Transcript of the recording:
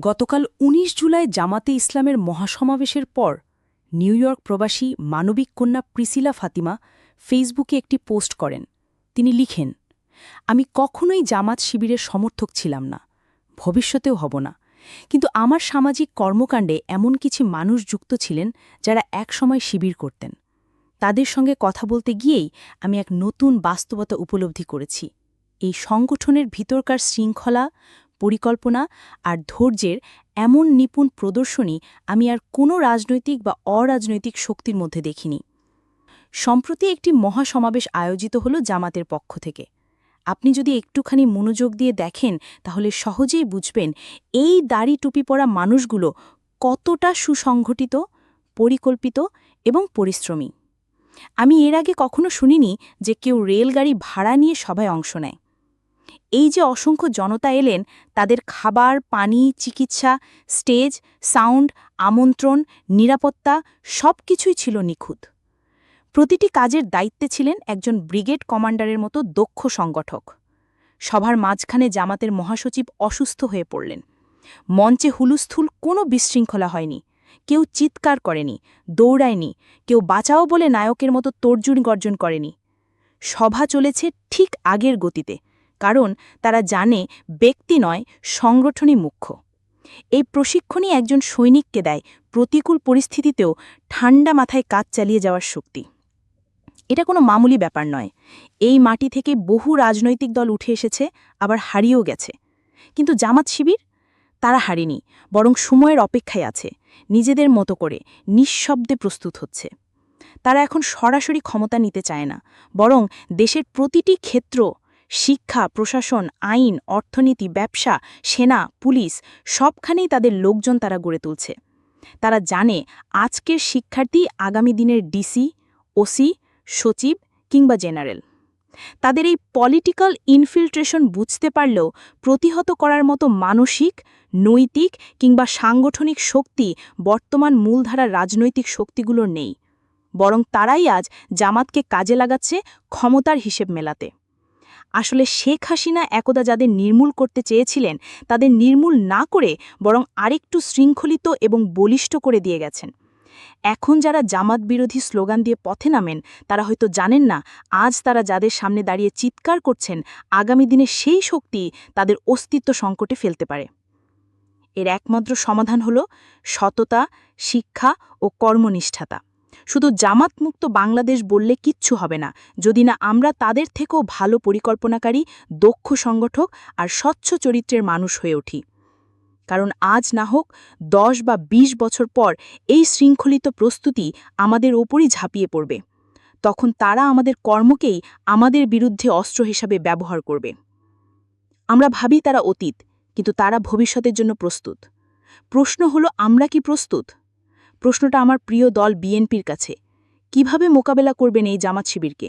গতকাল ১৯ জুলাই জামাতে ইসলামের মহাসমাবেশের পর নিউ ইয়র্ক প্রবাসী মানবিক কন্যা প্রিসিলা ফাতিমা ফেসবুকে একটি পোস্ট করেন। তিনি লিখেন, আমি কখনোই জামাত শিবিরের সমর্থক ছিলাম না, ভবিষ্যতেও হব না। কিন্তু আমার সামাজিক কর্মকাণ্ডে এমন কিছু মানুষ যুক্ত ছিলেন যারা একসময় শিবির করতেন। তাদের সঙ্গে কথা বলতে গিয়েই আমি এক নতুন বাস্তবতা উপলব্ধি করেছি। এই সংগঠনের ভিতরকার শৃঙ্খলা পরিকল্পনা আর ধৈর্যের এমন নিপুণ প্রদর্শনী আমি আর কোনো রাজনৈতিক বা অরাজনৈতিক শক্তির মধ্যে দেখিনি। সম্প্রতি একটি মহাসমাবেশ আয়োজিত হল জামাতের পক্ষ থেকে। আপনি যদি একটুখানি মনোযোগ দিয়ে দেখেন, তাহলে সহজেই বুঝবেন এই দাড়ি টুপি পরা মানুষগুলো কতটা সুসংগঠিত পরিকল্পিত এবং পরিশ্রমী। আমি এর আগে কখনো শুনিনি যে কেউ রেলগাড়ি ভাড়া নিয়ে সভায় অংশ নেয়। এই যে অসংখ্য জনতা এলেন, তাদের খাবার, পানি, চিকিৎসা, স্টেজ, সাউন্ড, আমন্ত্রণ, নিরাপত্তা সব কিছুই ছিল নিখুঁত। প্রতিটি কাজের দায়িত্বে ছিলেন একজন ব্রিগেড কমান্ডারের মতো দক্ষ সংগঠক। সভার মাঝখানে জামাতের মহাসচিব অসুস্থ হয়ে পড়লেন। মঞ্চে হুলুস্থুল কোনো বিশৃঙ্খলা হয়নি। কেউ চিৎকার করেনি, দৌড়ায়নি, কেউ বাঁচাও বলে নায়কের মতো তর্জুন গর্জন করেনি। সভা চলেছে ঠিক আগের গতিতে। কারণ তারা জানে ব্যক্তি নয়, সংগঠনই মুখ্য। এই প্রশিক্ষণই একজন সৈনিককে দেয় প্রতিকূল পরিস্থিতিতেও ঠান্ডা মাথায় কাজ চালিয়ে যাওয়ার শক্তি। এটা কোনো মামুলি ব্যাপার নয়। এই মাটি থেকে বহু রাজনৈতিক দল উঠে এসেছে, আবার হারিয়েও গেছে। কিন্তু জামাত শিবির? তারা হারিনি, বরং সময়ের অপেক্ষায় আছে, নিজেদের মতো করে নিঃশব্দে প্রস্তুত হচ্ছে। তারা এখন সরাসরি ক্ষমতা নিতে চায় না, বরং দেশের প্রতিটি ক্ষেত্র শিক্ষা, প্রশাসন, আইন, অর্থনীতি, ব্যবসা, সেনা, পুলিশ সবখানেই তাদের লোকজন তারা গড়ে তুলছে। তারা জানে আজকের শিক্ষার্থী আগামী দিনের ডিসি, ওসি, সচিব কিংবা জেনারেল। তাদের এই পলিটিক্যাল ইনফিল্ট্রেশন বুঝতে পারলেও প্রতিহত করার মতো মানসিক, নৈতিক কিংবা সাংগঠনিক শক্তি বর্তমান মূলধারার রাজনৈতিক শক্তিগুলোর নেই। বরং তারাই আজ জামাতকে কাজে লাগাচ্ছে ক্ষমতার হিসেব মেলাতে। আসলে শেখ হাসিনা একদা যাদের নির্মূল করতে চেয়েছিলেন, তাদের নির্মূল না করে বরং আরেকটু শৃঙ্খলিত এবং বলিষ্ঠ করে দিয়ে গেছেন। এখন যারা জামাত বিরোধী স্লোগান দিয়ে পথে নামেন, তারা হয়তো জানেন না, আজ তারা যাদের সামনে দাঁড়িয়ে চিৎকার করছেন, আগামী দিনে সেই শক্তি তাদের অস্তিত্ব সংকটে ফেলতে পারে। এর একমাত্র সমাধান হল সততা, শিক্ষা ও কর্মনিষ্ঠাতা। শুধু জামাতমুক্ত বাংলাদেশ বললে কিচ্ছু হবে না। যদি না আমরা তাদের থেকেও ভালো পরিকল্পনাকারী, দক্ষ সংগঠক আর স্বচ্ছ চরিত্রের মানুষ হয়ে উঠি। কারণ আজ না হোক দশ বা ২০ বছর পর এই শৃঙ্খলিত প্রস্তুতি আমাদের ওপরই ঝাঁপিয়ে পড়বে। তখন তারা আমাদের কর্মকেই আমাদের বিরুদ্ধে অস্ত্র হিসাবে ব্যবহার করবে। আমরা ভাবি তারা অতীত, কিন্তু তারা ভবিষ্যতের জন্য প্রস্তুত। প্রশ্ন হলো, আমরা কি প্রস্তুত? প্রশ্নটা আমার প্রিয় দল বিএনপির কাছে। কীভাবে মোকাবেলা করবেন এই জামাত শিবিরকে?